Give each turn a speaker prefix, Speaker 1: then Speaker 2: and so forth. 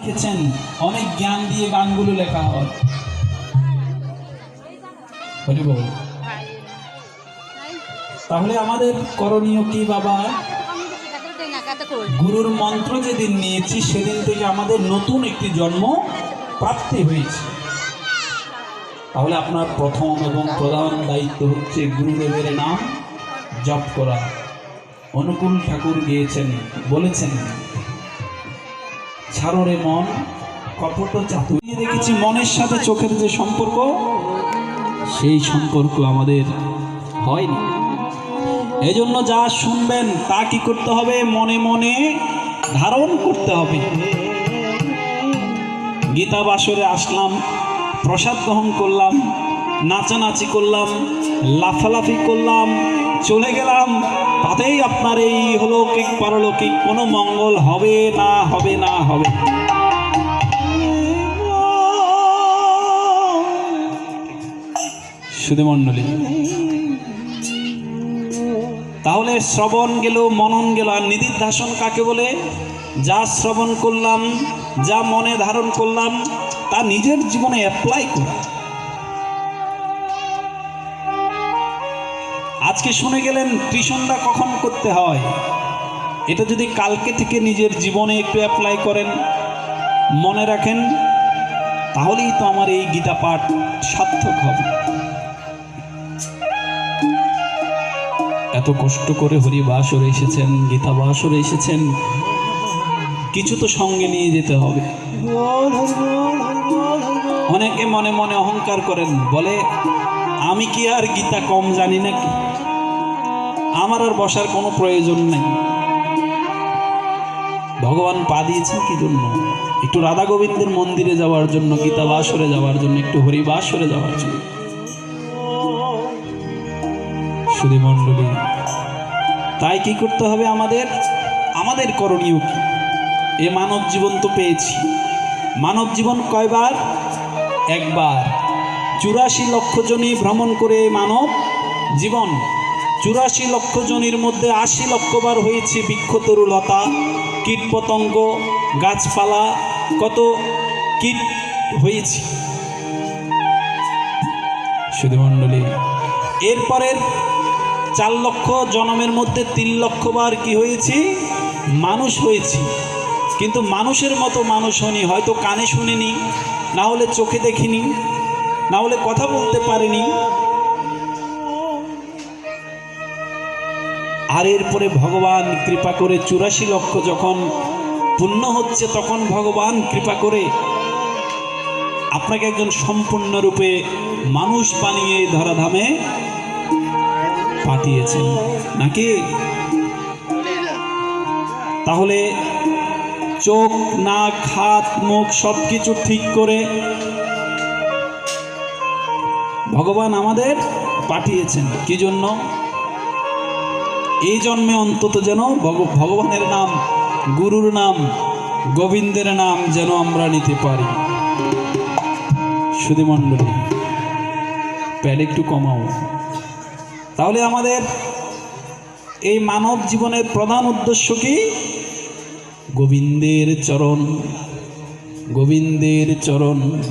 Speaker 1: লিখেছেন অনেক জ্ঞান দিয়ে গানগুলো লেখা হয়। তাহলে আমাদের করণীয় কি, বাবা? গুরুর মন্ত্র যেদিন নিয়েছি, সেদিন থেকে আমাদের নতুন একটি জন্ম প্রাপ্তি হয়েছে। তাহলে আপনার প্রথম এবং প্রধান দায়িত্ব হচ্ছে গুরুদেবের নাম জপ করা। অনুকূল ঠাকুর গিয়েছেন, বলেছেন। ছাড়রে মন, কপট চাতুরি দেখেছি মনের সাথে চোখের যে সম্পর্ক, সেই সম্পর্ক আমাদের হয়নি। এজন্য যা শুনবেন তা কি করতে হবে? মনে মনে ধারণ করতে হবে। গীতা বাসরে আসলাম, প্রসাদ গ্রহণ করলাম নাচানাচি করলাম, লাফালাফি করলাম, চলে গেলাম। তাতেই আপনার এই হলৌকিক পারলৌকিক, কোনো মঙ্গল হবে না হবে না, হবে সুধী মণ্ডলী, তাহলে শ্রবণ গেল, মনন গেল, আর নিদিধ্যাসন কাকে বলে? যা শ্রবণ করলাম, যা মনে ধারণ করলাম, তা নিজের জীবনে অ্যাপ্লাই করা। আজকে শুনে গেলেন টিউশনটা কখন করতে হয়? এটা যদি কালকে থেকে নিজের জীবনে একটু অ্যাপ্লাই করেন, মনে রাখেন, তাহলেই তো আমার এই গীতা পাঠ সার্থক হবে। এত কষ্ট করে হরিবাসরে এসেছেন গীতা বাসরে এসেছেন, কিছু তো সঙ্গে নিয়ে যেতে হবে। অনেকে মনে মনে অহংকার করেন, বলে, আমি কি আর গীতা কম জানি নাকি? আমার আর বসার কোনো প্রয়োজন নেই। ভগবান পা দিয়েছেন কি জন্য? একটু রাধা গোবিন্দের মন্দিরে যাওয়ার জন্য গীতা বাসরে যাওয়ার জন্য, একটু হরিবাসরে যাওয়ার জন্য। সুধী মণ্ডলী, তাই কি করতে হবে আমাদের? আমাদের করণীয় কি? এ মানব জীবন তো পেয়েছি। মানব জীবন কয়বার? একবার। চুরাশি লক্ষ জনই ভ্রমণ করে মানব জীবন চুরাশি লক্ষ জনের মধ্যে আশি লক্ষবার হয়েছে বৃক্ষতরুলতা কীটপতঙ্গ গাছপালা কত কীট হয়েছে। সুধীমণ্ডলী এরপরের চার লক্ষ জনমের মধ্যে তিন লক্ষ বার কি হয়েছি? মানুষ হয়েছি। কিন্তু মানুষের মতো মানুষ হয়নি হয়তো কানে শুনিনি না হলে চোখে দেখিনি না হলে কথা বলতে পারিনি আর এরপরে ভগবান কৃপা করে চুরাশি লক্ষ যখন পূর্ণ হচ্ছে, তখন ভগবান কৃপা করে আপনাকে একজন সম্পূর্ণরূপে মানুষ বানিয়ে ধরাধামে পাঠিয়েছেন। নাকি? তাহলে চোখ, নাক, হাত, মুখ সব কিছু ঠিক করে ভগবান আমাদের পাঠিয়েছেন। কি জন্য? এই জন্মে অন্তত যেন ভগ- ভগবানের নাম, গুরুর নাম, গোবিন্দের নাম যেন আমরা নিতে পারি। সুধীমণ্ডলী প্যাড একটু কমাও। তাহলে আমাদের এই মানব জীবনের প্রধান উদ্দেশ্য কি? গোবিন্দের চরণ গোবিন্দের চরণ।